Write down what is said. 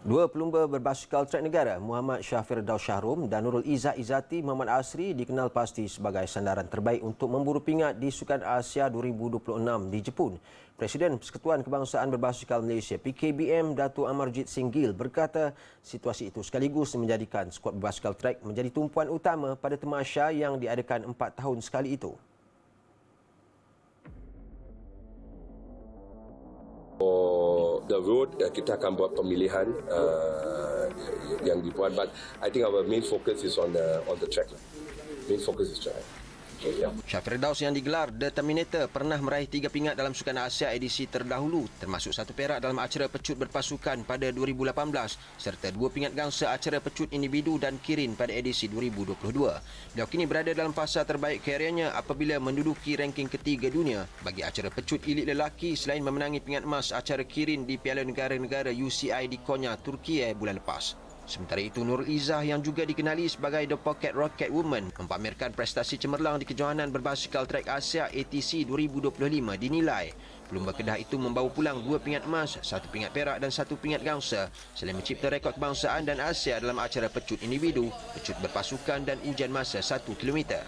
Dua pelumba berbasikal trek negara, Muhammad Syafir Daw Syahrum dan Nurul Izzah Izzati Muhammad Asri dikenal pasti sebagai sandaran terbaik untuk memburu pingat di Sukan Asia 2026 di Jepun. Presiden Persekutuan Kebangsaan Berbasikal Malaysia PKBM Datuk Amarjit Singgil berkata situasi itu sekaligus menjadikan skuad berbasikal trek menjadi tumpuan utama pada temasya yang diadakan empat tahun sekali itu. For the road, uh, kita akan buat pemilihan uh, yang dibuat. But I think our main focus is on the on the track. lah. Main focus is track. Okay, yeah. Syafir Daus yang digelar The Terminator pernah meraih tiga pingat dalam Sukan Asia edisi terdahulu termasuk satu perak dalam acara pecut berpasukan pada 2018 serta dua pingat gangsa acara pecut individu dan kirin pada edisi 2022. Beliau kini berada dalam fasa terbaik karirnya apabila menduduki ranking ketiga dunia bagi acara pecut elit lelaki selain memenangi pingat emas acara kirin di Piala Negara-Negara UCI di Konya, Turki bulan lepas. Sementara itu Nurul Izzah yang juga dikenali sebagai The Pocket Rocket Woman mempamerkan prestasi cemerlang di kejohanan berbasikal trek Asia ATC 2025 dinilai. Pelumba Kedah itu membawa pulang dua pingat emas, satu pingat perak dan satu pingat gangsa selain mencipta rekod kebangsaan dan Asia dalam acara pecut individu, pecut berpasukan dan ujian masa 1 kilometer.